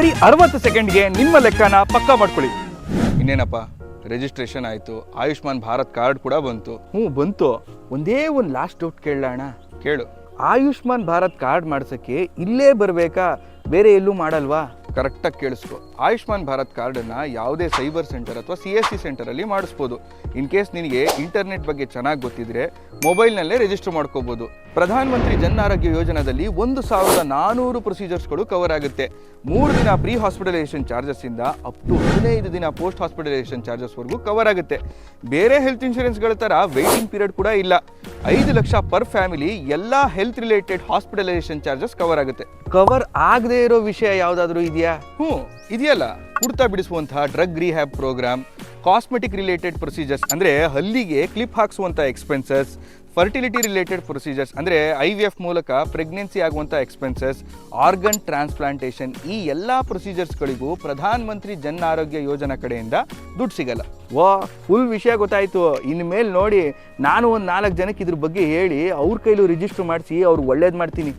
ಬರೀ ಅರವತ್ತು ಸೆಕೆಂಡ್ಗೆ ನಿಮ್ಮ ಲೆಕ್ಕನ ಪಕ್ಕಾ ಮಾಡ್ಕೊಳ್ಳಿ. ಇನ್ನೇನಪ್ಪ? ರಿಜಿಸ್ಟ್ರೇಷನ್ ಆಯಿತು. ಆಯುಷ್ಮಾನ್ ಭಾರತ್ ಕಾರ್ಡ್ ಕೂಡ ಬಂತು. ಹ್ಞೂ ಬಂತು. ಒಂದೇ ಒಂದು ಲಾಸ್ಟ್ ಡೌಟ್ ಕೇಳೋಣ ಕೇಳು. ಆಯುಷ್ಮಾನ್ ಭಾರತ್ ಕಾರ್ಡ್ ಮಾಡ್ಸೋಕ್ಕೆ ಇಲ್ಲೇ ಬರಬೇಕಾ? ಬೇರೆ ಎಲ್ಲೂ ಮಾಡಲ್ವಾ? ಕರೆಕ್ಟಾಗಿ ಕೇಳಿಸ್ಕೊ. ಆಯುಷ್ಮಾನ್ ಭಾರತ್ ಕಾರ್ಡನ್ನು ಯಾವುದೇ ಸೈಬರ್ ಸೆಂಟರ್ ಅಥವಾ ಸಿ ಎಸ್ ಸಿ ಸೆಂಟರಲ್ಲಿ ಮಾಡಿಸ್ಬೋದು. ಇನ್ ಕೇಸ್ ನಿನಗೆ ಇಂಟರ್ನೆಟ್ ಬಗ್ಗೆ ಚೆನ್ನಾಗಿ ಗೊತ್ತಿದ್ರೆ ಮೊಬೈಲ್ನಲ್ಲೇ ರಿಜಿಸ್ಟರ್ ಮಾಡ್ಕೋಬೋದು. ಪ್ರಧಾನ ಮಂತ್ರಿ ಜನ್ ಆರೋಗ್ಯ ಯೋಜನಾದಲ್ಲಿ ಒಂದು ಸಾವಿರದ ನಾನೂರು ಪ್ರೊಸೀಜರ್ಸ್ಗಳು ಕವರ್ ಆಗುತ್ತೆ. ಮೂರು ದಿನ ಪ್ರೀ ಹಾಸ್ಪಿಟಲೈಸೇಷನ್ ಚಾರ್ಜಸ್ಸಿಂದ ಅಪ್ ಟು ಹದಿನೈದು ದಿನ ಪೋಸ್ಟ್ ಹಾಸ್ಪಿಟಲೈಸೇಷನ್ ಚಾರ್ಜಸ್ವರೆಗೂ ಕವರ್ ಆಗುತ್ತೆ. ಬೇರೆ ಹೆಲ್ತ್ ಇನ್ಶೂರೆನ್ಸ್ಗಳ ಥರ ವೆಯ್ಟಿಂಗ್ ಪೀರಿಯಡ್ ಕೂಡ ಇಲ್ಲ. ಐದು ಲಕ್ಷ ಪರ್ ಫ್ಯಾಮಿಲಿ ಎಲ್ಲ health related hospitalisation charges cover ಆಗುತ್ತೆ. ಕವರ್ ಆಗದೆ ಇರೋ ವಿಷಯ ಯಾವುದಾದ್ರೂ ಇದೆಯಾ? ಹ್ಞೂ ಇದೆಯಲ್ಲ. ಕುಡ್ತಾ ಬಿಡಿಸುವಂತಹ drug rehab programme cosmetic related procedures ಅಂದ್ರೆ ಹಲ್ಲಿಗೆ ಕ್ಲಿಪ್ ಹಾಕಿಸುವಂಥ ಎಕ್ಸ್ಪೆನ್ಸಸ್ ಫರ್ಟಿಲಿಟಿ ರಿಲೇಟೆಡ್ ಪ್ರೊಸೀಜರ್ಸ್ ಅಂದರೆ ಐ ವಿ ಎಫ್ ಮೂಲಕ ಪ್ರೆಗ್ನೆನ್ಸಿ ಆಗುವಂಥ ಎಕ್ಸ್ಪೆನ್ಸಸ್ ಆರ್ಗನ್ ಟ್ರಾನ್ಸ್ಪ್ಲಾಂಟೇಷನ್ ಈ ಎಲ್ಲ ಪ್ರೊಸೀಜರ್ಸ್ಗಳಿಗೂ ಪ್ರಧಾನ ಮಂತ್ರಿ ಜನ್ ಆರೋಗ್ಯ ಯೋಜನಾ ಕಡೆಯಿಂದ ದುಡ್ಡು ಸಿಗಲ್ಲ. ವಾ ಫುಲ್ ವಿಷಯ ಗೊತ್ತಾಯಿತು. ಇನ್ಮೇಲೆ ನೋಡಿ ನಾನು ಒಂದು ನಾಲ್ಕು ಜನಕ್ಕೆ ಇದ್ರ ಬಗ್ಗೆ ಹೇಳಿ ಅವ್ರ ಕೈಲೂ ರಿಜಿಸ್ಟರ್ ಮಾಡಿಸಿ ಅವ್ರಿಗೆ ಒಳ್ಳೇದು ಮಾಡ್ತೀನಿ.